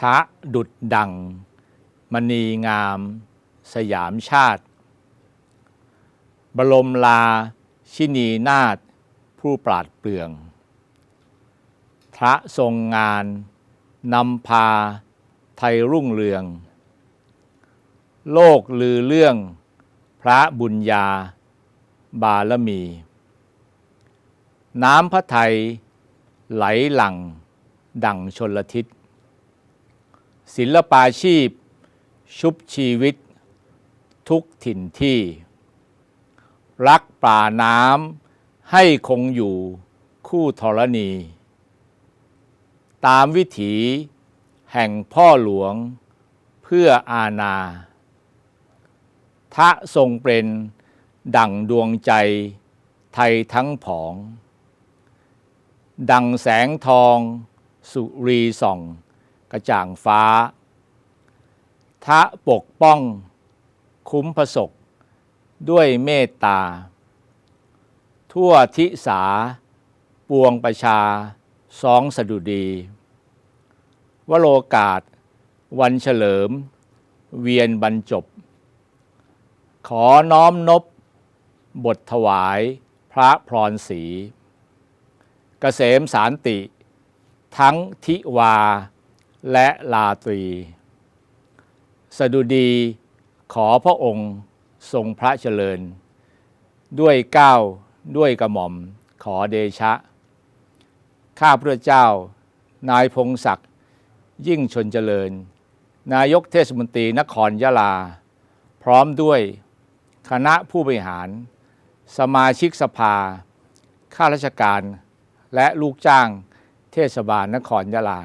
ทะดุดดัง มณีงาม สยามชาติ บรมลา ชินีนาถผู้ปราดเปรื่อง พระทรงงานนำพา ไทยรุ่งเรือง โลกลือเรื่องพระบุญญา บารมี น้ำพระไทยไหลหลั่งดั่งชนละทิศ ศิลปาชีพ ชุบชีวิต ทุกถิ่นที่ รักป่าน้ำให้คงอยู่คู่ธรณี ตามวิถีแห่งพ่อหลวงเพื่ออาณาทะทรงเป็นดั่งดวงใจไทยทั้งผอง ดังแสงทองสุรีส่อง กระจ่างฟ้า ทะปกป้อง คุ้มพระศก ด้วยเมตตา ทั่วทิสา ปวงประชาสองสดุดี วโรกาส วันเฉลิม เวียนบรรจบ ขอน้อมนบบทถวายพระพรศรีเกษมสารติ ทั้งทิวา และลาตรี สดุดีขอพระองค์ทรงพระเจริญ ด้วยเก้าวด้วยกระหม่อมขอเดชะ ข้าพระเจ้านายพงศักดิ์ยิ่งชนเจริญ นายกเทศมนตรีนครยะลา พร้อมด้วยคณะผู้บริหาร สมาชิกสภา ข้าราชการ และลูกจ้างเทศบาลนครยะลา